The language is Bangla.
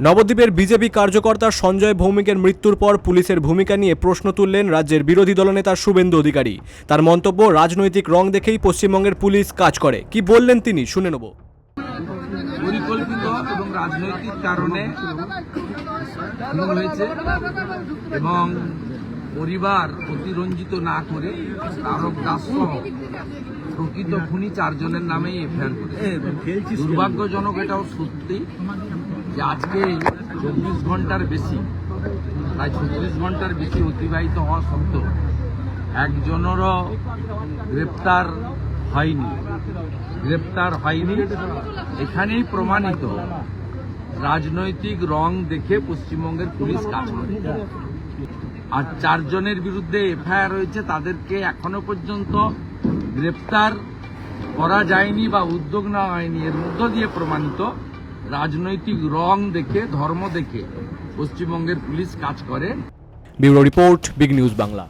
নবদ্বীপের বিজেপি কার্যকর্তা সঞ্জয় ভৌমিকের মৃত্যুর পর পুলিশের ভূমিকা নিয়ে প্রশ্ন তুললেন রাজ্যের বিরোধী দলনেতা শুভেন্দু অধিকারী। তার মন্তব্য রাজনৈতিক রং দেখেই পশ্চিমবঙ্গের পুলিশ কাজ করে। কি বললেন তিনি? শুনে নেব। পরিকল্পিত এবং রাজনৈতিক কারণে হয়েছে এবং পরিবার অতিরঞ্জিত না করে তারক দাস সহ প্রকৃত খুনি চারজনের নামেই এফআইআর করেছে। দুর্ভাগ্যজনক এটাও সত্যি। যে আজকে চব্বিশ ঘণ্টার বেশি, প্রায় ছত্রিশ ঘণ্টার বেশি অতিবাহিত হওয়া সত্ত্বেও একজনেরও গ্রেপ্তার হয়নি। গ্রেপ্তার হয়নি। এখানেই প্রমাণিত, রাজনৈতিক রং দেখে পশ্চিমবঙ্গের পুলিশ কাজ করে। আর চারজনের বিরুদ্ধে এফআইআর রয়েছে, তাদেরকে এখনও পর্যন্ত গ্রেপ্তার করা যায়নি বা উদ্যোগ নেওয়া হয়নি। এর মধ্য দিয়ে প্রমাণিত রাজনৈতিক রং দেখে ধর্ম দেখে পশ্চিমবঙ্গের পুলিশ কাজ করে। Bureau report big news Bangla.